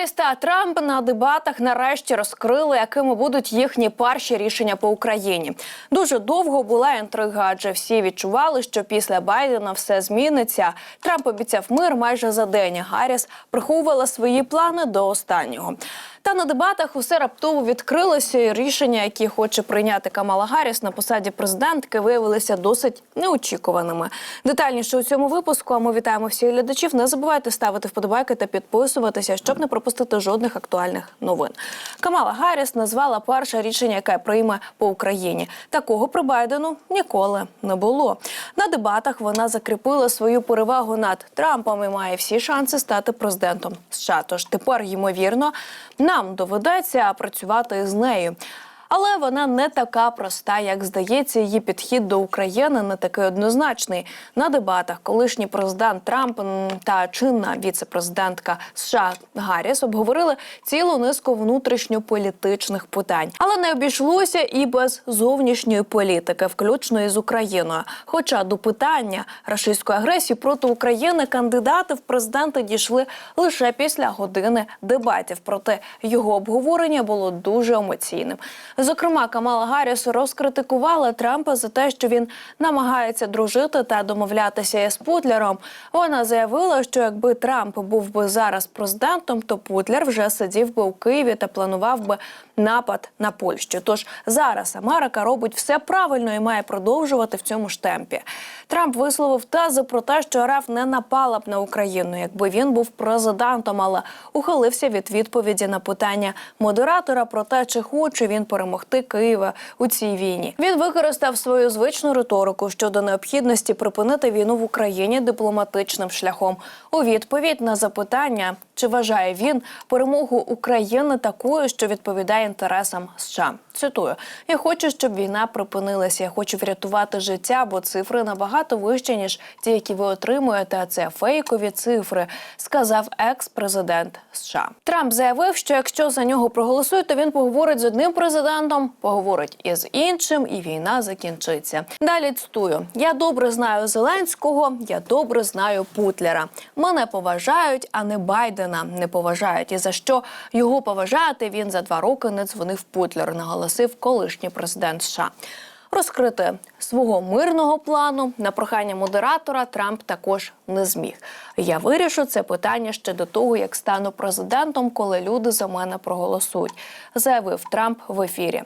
Гарріс та Трамп на дебатах нарешті розкрили, якими будуть їхні перші рішення по Україні. Дуже довго була інтрига, адже всі відчували, що після Байдена все зміниться. Трамп обіцяв мир майже за день. Гарріс приховувала свої плани до останнього. Та на дебатах усе раптово відкрилося, і рішення, які хоче прийняти Камала Гарріс на посаді президентки, виявилися досить неочікуваними. Детальніше у цьому випуску. А ми вітаємо всіх глядачів. Не забувайте ставити вподобайки та підписуватися, щоб не пропустити жодних актуальних новин. Камала Гарріс назвала перше рішення, яке прийме по Україні. Такого при Байдену ніколи не було. На дебатах вона закріпила свою перевагу над Трампом і має всі шанси стати президентом США. Тож тепер, ймовірно, нам доведеться працювати з нею. Але вона не така проста, як здається, її підхід до України не такий однозначний. На дебатах колишній президент Трамп та чинна віце-президентка США Гарріс обговорили цілу низку внутрішньополітичних питань, але не обійшлося і без зовнішньої політики, включно із Україною. Хоча до питання рашистської агресії проти України кандидати в президенти дійшли лише після години дебатів. Проте його обговорення було дуже емоційним. Зокрема, Камала Гарріс розкритикувала Трампа за те, що він намагається дружити та домовлятися із Путлером. Вона заявила, що якби Трамп був би зараз президентом, то Путлер вже сидів би у Києві та планував би напад на Польщу. Тож зараз Америка робить все правильно і має продовжувати в цьому ж темпі. Трамп висловив тези про те, що РФ не напала б на Україну, якби він був президентом, але ухилився від відповіді на питання модератора про те, чи хоче він перемогти Києва у цій війні. Він використав свою звичну риторику щодо необхідності припинити війну в Україні дипломатичним шляхом. У відповідь на запитання, чи вважає він перемогу України такою, що відповідає інтересам США. Цитую: я хочу, щоб війна припинилася. Я хочу врятувати життя, бо цифри набагато вищі, ніж ті, які ви отримуєте. А це фейкові цифри, сказав екс-президент США. Трамп заявив, що якщо за нього проголосують, то він поговорить з одним президентом, поговорить із іншим, і війна закінчиться. Далі цитую: я добре знаю Зеленського, я добре знаю Путлера. Мене поважають, а не Байдена не поважають. І за що його поважати? Він за два роки не дзвонив Путлер, наголосив колишній президент США. Розкрити свого мирного плану на прохання модератора Трамп також не зміг. Я вирішу це питання ще до того, як стану президентом, коли люди за мене проголосують, заявив Трамп в ефірі.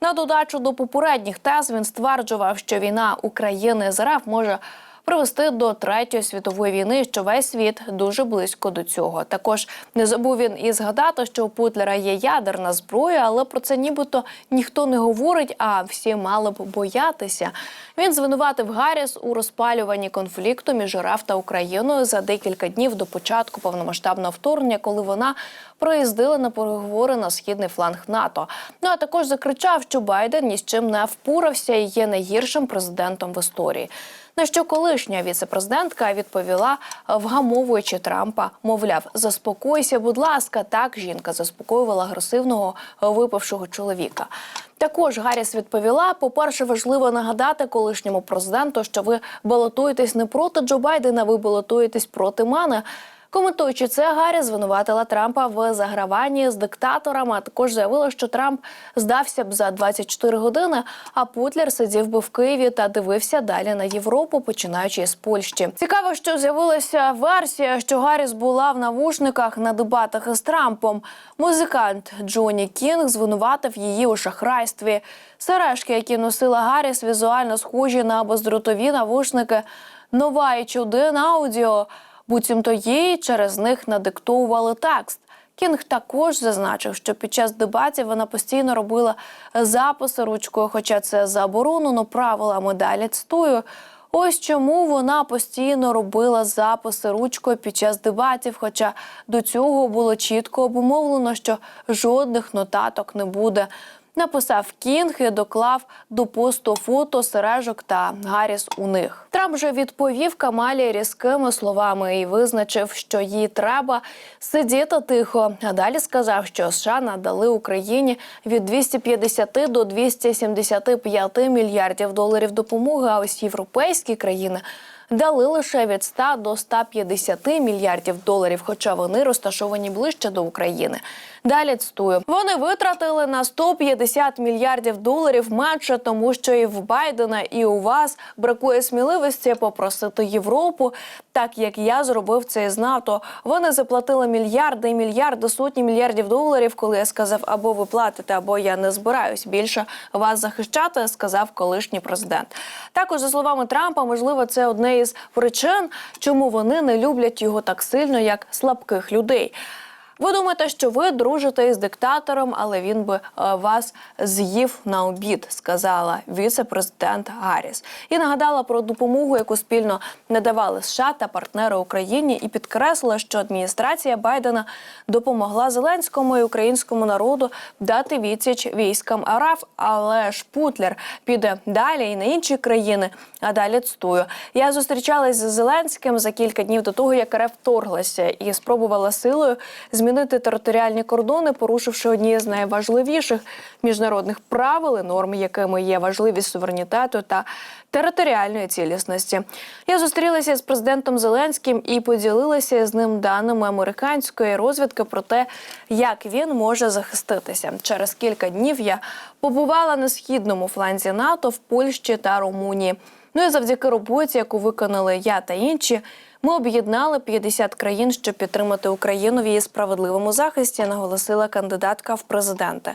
На додачу до попередніх тез він стверджував, що війна України з РФ може привести до третьої світової війни, що весь світ дуже близько до цього. Також не забув він і згадати, що у Путлера є ядерна зброя, але про це нібито ніхто не говорить, а всі мали б боятися. Він звинуватив Гарріс у розпалюванні конфлікту між РФ та Україною за декілька днів до початку повномасштабного вторгнення, коли вона проїздила на переговори на східний фланг НАТО. Ну а також закричав, що Байден ні з чим не впорався і є найгіршим президентом в історії. На що колишня віцепрезидентка відповіла, вгамовуючи Трампа, мовляв, заспокойся, будь ласка. Так жінка заспокоювала агресивного випавшого чоловіка. Також Гарріс відповіла: по-перше, важливо нагадати колишньому президенту, що ви балотуєтесь не проти Джо Байдена, ви балотуєтесь проти мене. Коментуючи це, Гаррі звинуватила Трампа в заграванні з диктаторами. А також заявила, що Трамп здався б за 24 години, а Путлер сидів би в Києві та дивився далі на Європу, починаючи з Польщі. Цікаво, що з'явилася версія, що Гарріс була в навушниках на дебатах із Трампом. Музикант Джоні Кінг звинуватив її у шахрайстві. Сережки, які носила Гарріс, візуально схожі на бездротові навушники. Нова і чудин аудіо. Буцімто їй через них надиктовували текст. Кінг також зазначив, що під час дебатів вона постійно робила записи ручкою, хоча це заборонено правилами. Далі цитую. Ось чому вона постійно робила записи ручкою під час дебатів. Хоча до цього було чітко обумовлено, що жодних нотаток не буде. Написав Кінг і доклав до посту фото сережок та Гарріс у них. Трамп же відповів Камалі різкими словами і визначив, що їй треба сидіти тихо. А далі сказав, що США надали Україні від 250 до 275 мільярдів доларів допомоги. А ось європейські країни дали лише від 100 до 150 мільярдів доларів, хоча вони розташовані ближче до України. Далі цитую. Вони витратили на 150 мільярдів доларів менше, тому що і в Байдена, і у вас бракує сміливості попросити Європу, так як я зробив це з НАТО. Вони заплатили мільярди і мільярди, сотні мільярдів доларів, коли я сказав, або ви платите, або я не збираюсь більше вас захищати, сказав колишній президент. Також за словами Трампа, можливо, це одне із причин, чому вони не люблять його так сильно, як слабких людей. Ви думаєте, що ви дружите із диктатором, але він би е, вас з'їв на обід, сказала віце-президент Гарріс. І нагадала про допомогу, яку спільно надавали США та партнери Україні, і підкреслила, що адміністрація Байдена допомогла Зеленському і українському народу дати відсіч військам РФ, але ж Путлер піде далі і на інші країни. А далі цитую. Я зустрічалась з Зеленським за кілька днів до того, як РФ вторглася і спробувала силою змінити територіальні кордони, порушивши одні з найважливіших міжнародних правил і норм, якими є важливість суверенітету та територіальної цілісності. Я зустрілася з президентом Зеленським і поділилася з ним даними американської розвідки про те, як він може захиститися. Через кілька днів я побувала на східному фланзі НАТО в Польщі та Румунії. Ну і завдяки роботі, яку виконали я та інші. Ми об'єднали 50 країн, щоб підтримати Україну в її справедливому захисті, наголосила кандидатка в президенти.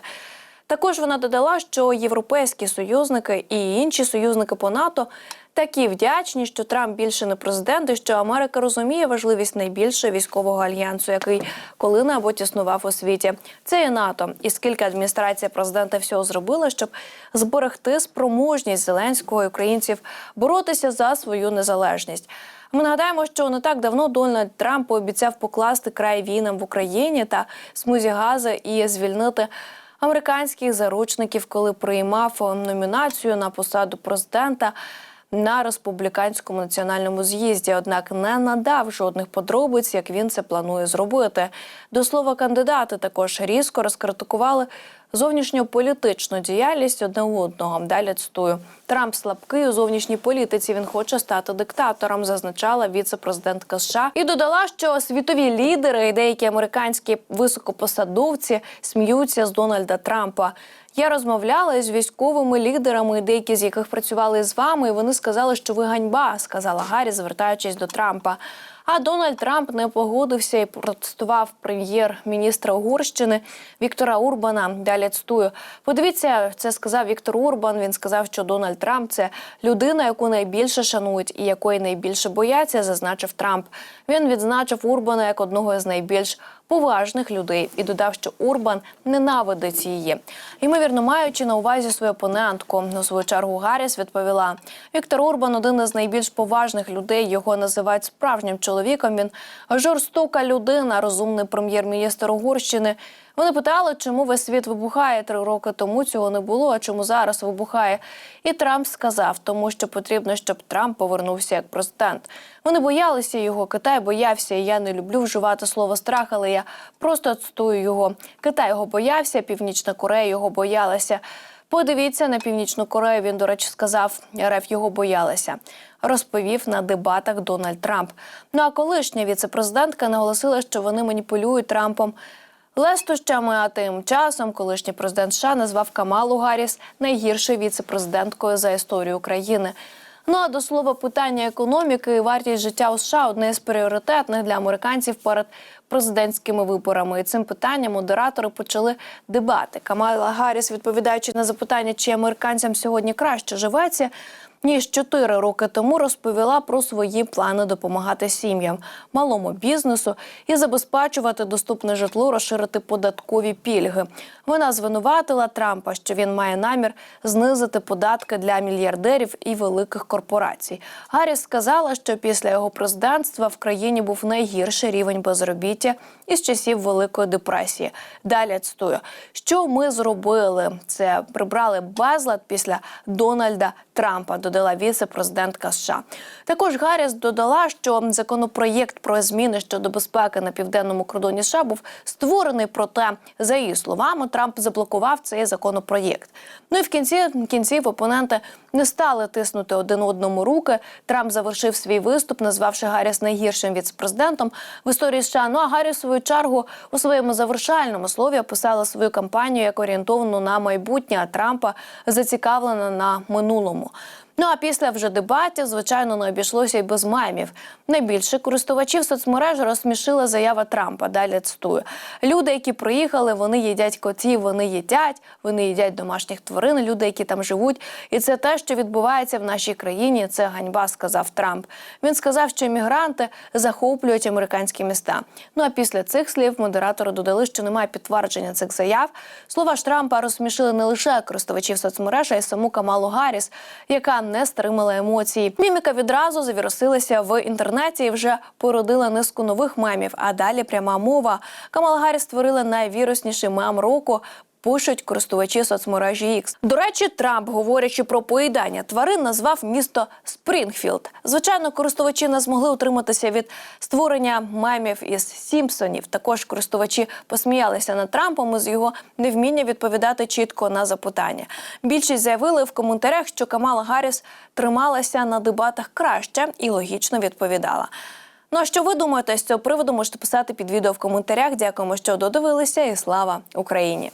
Також вона додала, що європейські союзники і інші союзники по НАТО такі вдячні, що Трамп більше не президент, і що Америка розуміє важливість найбільшого військового альянсу, який коли-небудь існував у світі. Це і НАТО. І скільки адміністрація президента всього зробила, щоб зберегти спроможність зеленського і українців боротися за свою незалежність. Ми нагадаємо, що не так давно Дональд Трамп пообіцяв покласти край війнам в Україні та смузі Гази і звільнити американських заручників, коли приймав номінацію на посаду президента. На республіканському національному з'їзді, однак не надав жодних подробиць, як він це планує зробити. До слова, кандидати також різко розкритикували зовнішньополітичну діяльність одне одного. Далі цитую Трамп слабкий у зовнішній політиці. Він хоче стати диктатором, зазначала віце-президентка США і додала, що світові лідери і деякі американські високопосадовці сміються з Дональда Трампа. Я розмовляла з військовими лідерами, деякі з яких працювали з вами. і Вони сказали, що ви ганьба, сказала Гаррі, звертаючись до Трампа. А Дональд Трамп не погодився і протестував прем'єр-міністра Угорщини Віктора Урбана. Далі цитую. Подивіться, це сказав Віктор Урбан. Він сказав, що Дональд Трамп це людина, яку найбільше шанують і якої найбільше бояться, зазначив Трамп. Він відзначив Урбана як одного з найбільш поважних людей і додав, що Урбан ненавидить її. Ймовірно, маючи на увазі свою опонентку. На свою чергу Гарріс відповіла: Віктор Урбан один із найбільш поважних людей. Його називають справжнім чоловіком. Він жорстока людина, розумний прем'єр-міністр Угорщини. Вони питали, чому весь світ вибухає три роки тому. Цього не було. А чому зараз вибухає? І Трамп сказав, тому що потрібно, щоб Трамп повернувся як президент. Вони боялися його. Китай боявся. Я не люблю вживати слово страх, але я просто цитую його. Китай його боявся, Північна Корея його боялася. Подивіться на північну Корею. Він, до речі, сказав, РФ його боялася. Розповів на дебатах Дональд Трамп. Ну а колишня віцепрезидентка наголосила, що вони маніпулюють Трампом. Лестощами, а тим часом колишній президент США назвав Камалу Гарріс найгіршою віцепрезиденткою за історію України. Ну а до слова, питання економіки і вартість життя у США одне з пріоритетних для американців перед президентськими виборами. І цим питанням модератори почали дебати. Камала Гарріс, відповідаючи на запитання, чи американцям сьогодні краще живеться. Ніж чотири роки тому розповіла про свої плани допомагати сім'ям, малому бізнесу і забезпечувати доступне житло, розширити податкові пільги. Вона звинуватила Трампа, що він має намір знизити податки для мільярдерів і великих корпорацій. Гарріс сказала, що після його президентства в країні був найгірший рівень безробіття із часів Великої депресії. Далі цитую, що ми зробили. Це прибрали безлад після Дональда Трампа. Додала віце-президентка США. Також Гарріс додала, що законопроєкт про зміни щодо безпеки на південному кордоні США був створений. Проте, за її словами, Трамп заблокував цей законопроєкт. Ну і в кінці кінців опоненти не стали тиснути один одному руки. Трамп завершив свій виступ, назвавши Гарріс найгіршим віцепрезидентом в історії США. Ну а Гарріс, в свою чергу у своєму завершальному слові описала свою кампанію як орієнтовану на майбутнє. А Трампа зацікавлена на минулому. Ну а після вже дебатів, звичайно, не обійшлося й без мемів. Найбільше користувачів соцмереж розсмішила заява Трампа. Далі цитую. Люди, які приїхали, вони їдять котів, вони їдять, вони їдять домашніх тварин, люди, які там живуть. І це те, що відбувається в нашій країні. Це ганьба, сказав Трамп. Він сказав, що іммігранти захоплюють американські міста. Ну а після цих слів модератори додали, що немає підтвердження цих заяв. Слова ж Трампа розсмішили не лише користувачів соцмереж, а й саму Камалу Гарріс, яка не стримала емоцій. Міміка відразу завірусилася в інтернеті і вже породила низку нових мемів. А далі пряма мова. Камала Гарріс створила найвірусніший мем року. Пишуть користувачі соцмережі X. До речі, Трамп, говорячи про поїдання тварин, назвав місто Спрінгфілд. Звичайно, користувачі не змогли утриматися від створення мемів із Сімпсонів. Також користувачі посміялися над Трампом із його невміння відповідати чітко на запитання. Більшість заявили в коментарях, що Камала Гарріс трималася на дебатах краще і логічно відповідала. Ну а що ви думаєте з цього приводу? Можете писати під відео в коментарях. Дякуємо, що додивилися, і слава Україні!